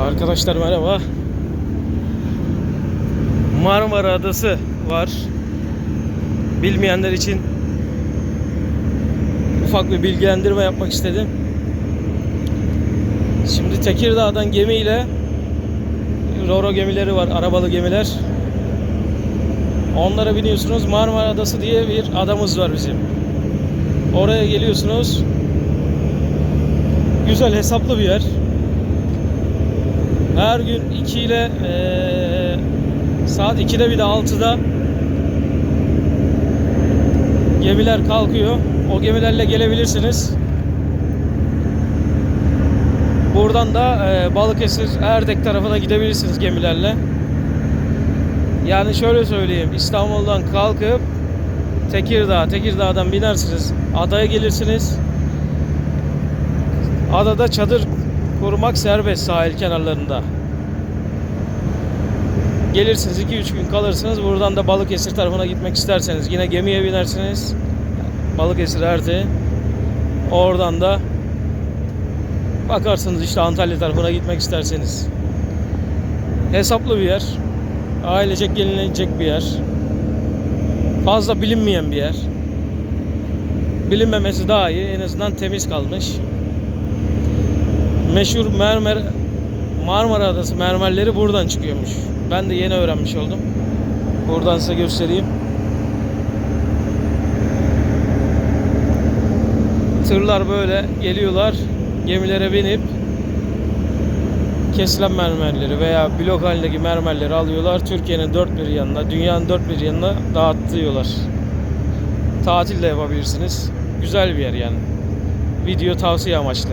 Arkadaşlar merhaba. Marmara Adası var. Bilmeyenler için ufak bir bilgilendirme yapmak istedim. Şimdi Tekirdağ'dan gemiyle Roro gemileri var, arabalı gemiler. Onlara biniyorsunuz. Marmara Adası diye bir adamız var bizim. Oraya geliyorsunuz. Güzel hesaplı bir yer. Her gün 2 ile eee, saat 2'de bir de 6'da gemiler kalkıyor. O gemilerle gelebilirsiniz. Buradan da eee, Balıkesir, Erdek tarafına gidebilirsiniz gemilerle. Yani şöyle söyleyeyim. İstanbul'dan kalkıp Tekirdağ, Tekirdağ'dan binersiniz. Adaya gelirsiniz. Adada çadır kurmak serbest sahil kenarlarında. Gelirsiniz 2-3 gün kalırsınız. Buradan da Balıkesir tarafına gitmek isterseniz yine gemiye binersiniz. Balıkesir Erte. Oradan da bakarsınız işte Antalya tarafına gitmek isterseniz. Hesaplı bir yer. Ailecek gelinecek bir yer. Fazla bilinmeyen bir yer. Bilinmemesi daha iyi. En azından temiz kalmış meşhur mermer Marmara Adası mermerleri buradan çıkıyormuş. Ben de yeni öğrenmiş oldum. Buradan size göstereyim. Tırlar böyle geliyorlar. Gemilere binip kesilen mermerleri veya blok halindeki mermerleri alıyorlar. Türkiye'nin dört bir yanına, dünyanın dört bir yanına dağıtıyorlar. Tatil de yapabilirsiniz. Güzel bir yer yani. Video tavsiye amaçlı.